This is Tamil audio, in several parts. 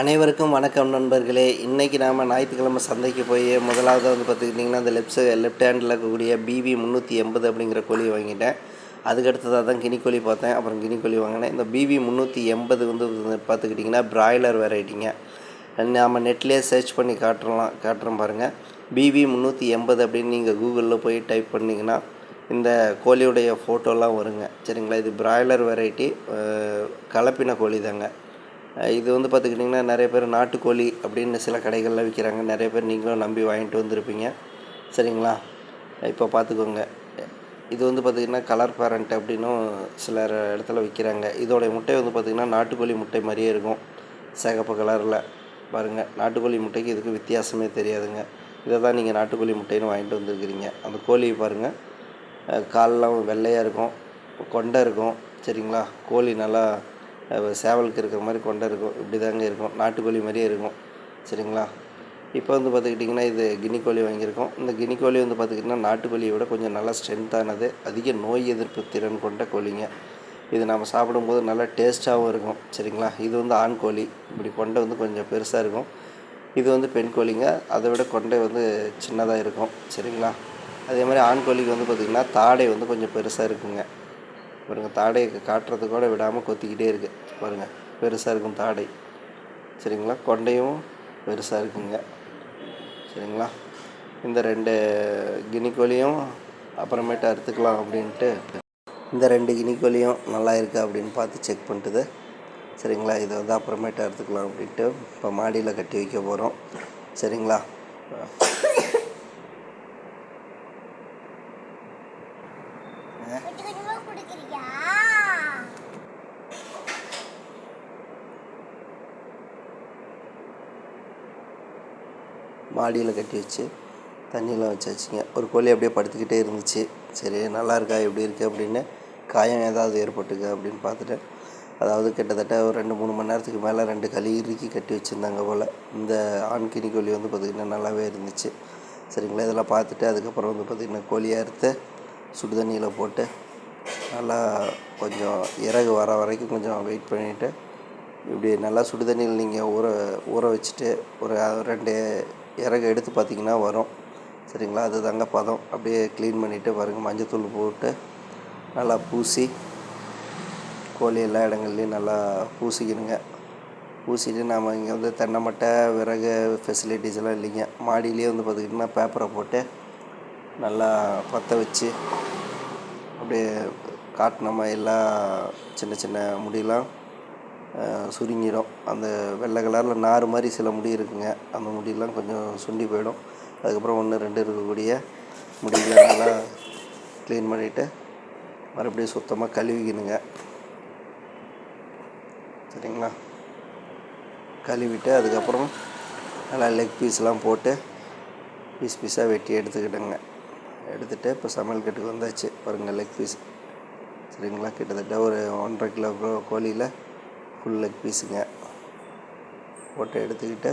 அனைவருக்கும் வணக்கம் நண்பர்களே. இன்றைக்கி நாம் ஞாயிற்றுக்கிழமை சந்தைக்கு போய் முதலாவது வந்து பார்த்துக்கிட்டிங்கன்னா அந்த லெஃப்ட் லெஃப்ட் ஹேண்டில் இருக்கக்கூடிய பிபி முந்நூற்றி எண்பது அப்படிங்கிற கோழி வாங்கிட்டேன். அதுக்கடுத்ததாக தான் கினிக்கோழி பார்த்தேன். அப்புறம் கினிக்கோழி வாங்கினேன். இந்த பிபி முந்நூற்றி எண்பது வந்து பார்த்துக்கிட்டிங்கன்னா பிராய்லர் வெரைட்டிங்க நாம் நெட்லேயே சர்ச் பண்ணி காட்டுறலாம் காட்டுறோம் பாருங்கள் பிபி முந்நூற்றி எண்பது அப்படின்னு நீங்கள் கூகுளில் போய் டைப் பண்ணிங்கன்னா இந்த கோழியுடைய ஃபோட்டோலாம் வருங்க. சரிங்களா? இது பிராய்லர் வெரைட்டி கலப்பின கோழி தாங்க இது வந்து பார்த்துக்கிட்டிங்கன்னா நிறைய பேர் நாட்டுக்கோழி அப்படின்னு சில கடைகளில் விற்கிறாங்க. நிறைய பேர் நீங்களும் நம்பி வாங்கிட்டு வந்திருப்பீங்க. சரிங்களா? இப்போ பார்த்துக்கோங்க. இது வந்து பார்த்திங்கன்னா கலர் பேரண்ட் அப்படின்னும் சிலர் இடத்துல விற்கிறாங்க. இதோடைய முட்டை வந்து பார்த்திங்கன்னா நாட்டுக்கோழி முட்டை மாதிரியே இருக்கும். சிகப்பு கலரில் பாருங்கள் நாட்டுக்கோழி முட்டைக்கு இதுக்கு வித்தியாசமே தெரியாதுங்க. இதை தான் நீங்கள் நாட்டுக்கோழி முட்டைன்னு வாங்கிட்டு வந்துருக்கிறீங்க. அந்த கோழியை பாருங்கள் காலெலாம் வெள்ளையாக இருக்கும். கொண்டை இருக்கும். சரிங்களா? கோழி நல்லா சேவலுக்கு இருக்கிற மாதிரி கொண்டை இருக்கும். இப்படி தாங்க இருக்கும். நாட்டுக்கோழி மாதிரியே இருக்கும். சரிங்களா? இப்போ வந்து பார்த்துக்கிட்டிங்கன்னா இது கினி கோழி வாங்கியிருக்கோம். இந்த கினி கோழி வந்து பார்த்துக்கிட்டிங்கன்னா நாட்டுக்கோழியை விட கொஞ்சம் நல்லா ஸ்ட்ரென்த்தானது அதிக நோய் எதிர்ப்பு திறன் கொண்ட கோழிங்க. இது நம்ம சாப்பிடும்போது நல்லா டேஸ்ட்டாகவும் இருக்கும். சரிங்களா? இது வந்து ஆண் கோழி. இப்படி கொண்டை வந்து கொஞ்சம் பெருசாக இருக்கும். இது வந்து பெண் கோழிங்க. அதை விட கொண்டை வந்து சின்னதாக இருக்கும். சரிங்களா? அதே மாதிரி ஆண் கோழிக்கு வந்து பார்த்திங்கன்னா தாடை வந்து கொஞ்சம் பெருசாக இருக்குங்க. பாருங்க தாடையை காட்டுறது கூட விடாமல் கொத்திக்கிட்டே இருக்குது பாருங்கள் பெருசாக இருக்கும் தாடை. சரிங்களா? கொண்டையும் பெருசாக இருக்குங்க. சரிங்களா? இந்த ரெண்டு கினி அப்புறமேட்டு அறுத்துக்கலாம் அப்படின்ட்டு இந்த ரெண்டு கினி நல்லா இருக்கா அப்படின்னு பார்த்து செக் பண்ணிட்டுது. சரிங்களா? இதை வந்து அப்புறமேட்டு அறுத்துக்கலாம் அப்படின்ட்டு இப்போ மாடியில் கட்டி வைக்க போகிறோம் சரிங்களா? மாடியில் கட்டி வச்சு தண்ணியெலாம் வச்சாச்சுங்க. ஒரு கோழி அப்படியே படுத்துக்கிட்டே இருந்துச்சு. சரி நல்லா இருக்கா? எப்படி இருக்குது அப்படின்னு காயம் ஏதாவது ஏற்பட்டுக்கா அப்படின்னு பார்த்துட்டேன் அதாவது கிட்டத்தட்ட ஒரு ரெண்டு மூணு மணி நேரத்துக்கு மேலே ரெண்டு களி இறுக்கி கட்டி வச்சுருந்தாங்க போல். இந்த ஆண் கோழி வந்து பார்த்திங்கன்னா நல்லாவே இருந்துச்சு. சரிங்களா? இதெல்லாம் பார்த்துட்டு அதுக்கப்புறம் வந்து பார்த்திங்கன்னா கோழியை அறுத்து சுடு தண்ணியில் போட்டு நல்லா கொஞ்சம் இறகு வர வரைக்கும் கொஞ்சம் வெயிட் பண்ணிவிட்டு இப்படி நல்லா சுடு தண்ணியில் நீங்கள் ஊற ஊற வச்சுட்டு ஒரு ரெண்டு இறகு எடுத்து பார்த்தீங்கன்னா வரும். சரிங்களா? அது தாங்க பதம். அப்படியே க்ளீன் பண்ணிவிட்டு பாருங்கள் மஞ்சத்தூள் போட்டு நல்லா பூசி கோழி எல்லா இடங்கள்லையும் நல்லா பூசிக்கணுங்க பூசிட்டு நாம் இங்கே வந்து தென்னை மட்டை விறகு ஃபெசிலிட்டிஸ் எல்லாம் இல்லைங்க. மாடியிலே வந்து பார்த்திங்கன்னா பேப்பரை போட்டு நல்லா பற்ற வச்சு அப்படியே காட்டினோமா எல்லா சின்ன சின்ன முடியெல்லாம் சுருங்கிடும். அந்த வெள்ளை கலரில் நார் மாதிரி சில முடி இருக்குங்க. அந்த முடியெல்லாம் கொஞ்சம் சுண்டி போயிடும். அதுக்கப்புறம் ஒன்று ரெண்டு இருக்கக்கூடிய முடிகளை நல்லா க்ளீன் பண்ணிவிட்டு மறுபடியும் சுத்தமாக கழுவிக்கணுங்க. சரிங்களா? கழுவிட்டு அதுக்கப்புறம் நல்லா லெக் பீஸ்லாம் போட்டு பீஸ் பீஸாக வெட்டி எடுத்துக்கிட்டேங்க எடுத்துகிட்டு இப்போ சமையல் கட்டுக்கு வந்தாச்சு. பாருங்கள் லெக் பீஸ் சரிங்களா? கிட்டத்தட்ட ஒரு ஒன்றரை கிலோ கோழியில் ஃபுல் லெக் பீஸுங்க ஓட்டை எடுத்துக்கிட்டு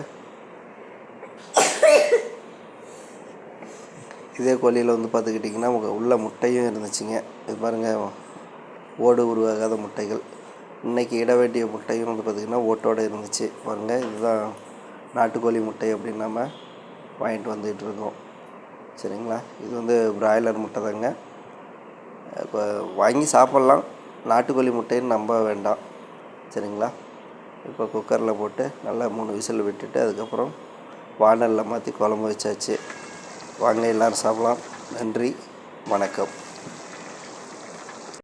இதே கோழியில் வந்து பார்த்துக்கிட்டிங்கன்னா உங்கள் உள்ள முட்டையும் இருந்துச்சுங்க. இது பாருங்கள் ஓடு உருவாகாத முட்டைகள். இன்றைக்கி இட வேண்டிய முட்டையும் வந்து பார்த்திங்கன்னா ஓட்டோடு இருந்துச்சு. பாருங்கள் இதுதான் நாட்டுக்கோழி முட்டை அப்படின்னு நம்ம வாங்கிட்டு வந்துக்கிட்டு இருக்கோம். சரிங்களா? இது வந்து பிராய்லர் முட்டை தாங்க. இப்போ வாங்கி சாப்பிட்லாம். நாட்டுக்கோழி முட்டைன்னு நம்ப வேண்டாம். சரிங்களா? இப்போ குக்கரில் போட்டு நல்லா மூணு விசில் விட்டுட்டு அதுக்கப்புறம் வானலில் மாற்றி குழம்பு வச்சாச்சு. வாங்க எல்லோரும் சாப்பிட்லாம். நன்றி. வணக்கம்.